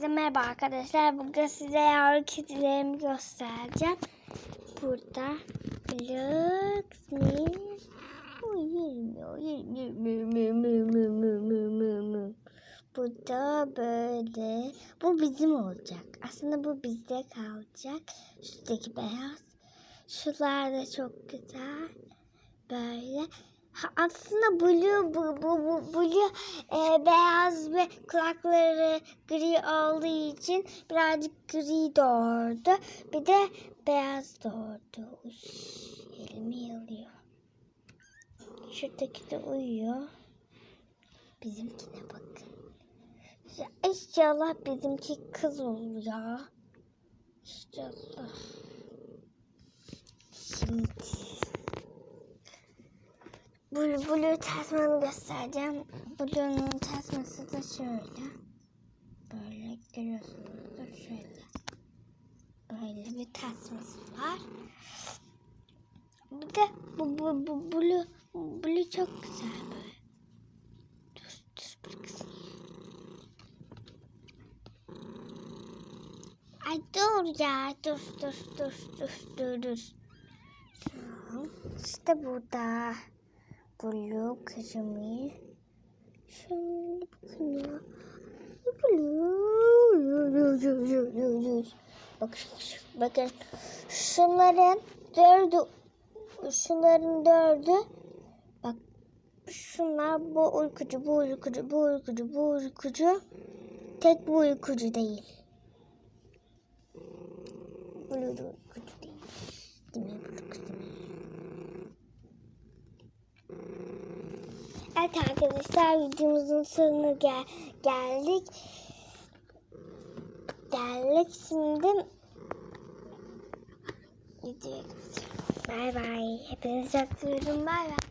Herkese merhaba arkadaşlar. Bugün size yavru kedilerimi göstereceğim. Burada Lux mi? Uyumuyor. Bu da böyle. Bu bizim olacak. Aslında bu bizde kalacak. Şuradaki beyaz. Şular da çok güzel. Böyle. Aslında blue, bu, bu, bu, blue e, beyaz ve kulakları gri olduğu için birazcık gri doğurdu. Bir de beyaz doğurdu. Uy, elimi yalıyor. Şuradaki de uyuyor. Bizimkine bakın. Ya İnşallah bizimki kız olur ya. İnşallah. Şimdi Blue, blue tasmanı göstereceğim. Blue'nun tasması da şöyle. Böyle görüyorsunuz da şöyle. Böyle bir tasması var. Bir de bu, bu, bu blue, blue çok güzel böyle. Dur, dur, bir kısmı. Ay dur ya, dur, dur, dur, dur, dur, dur. İşte burada. Blue kırmızı. Şöyle bakın. Blue. Bak, bakın şunların dördü şunların dördü bak şunlar bu uykucu bu uykucu bu uykucu bu uykucu tek bu uykucu değil. Blue uykucu değil. Değil? Blue uykucu değil. Evet arkadaşlar videomuzun sonuna gel geldik. Geldik şimdi geçelim. Bay bay. Hepinizi çok seviyorum. Bay bay.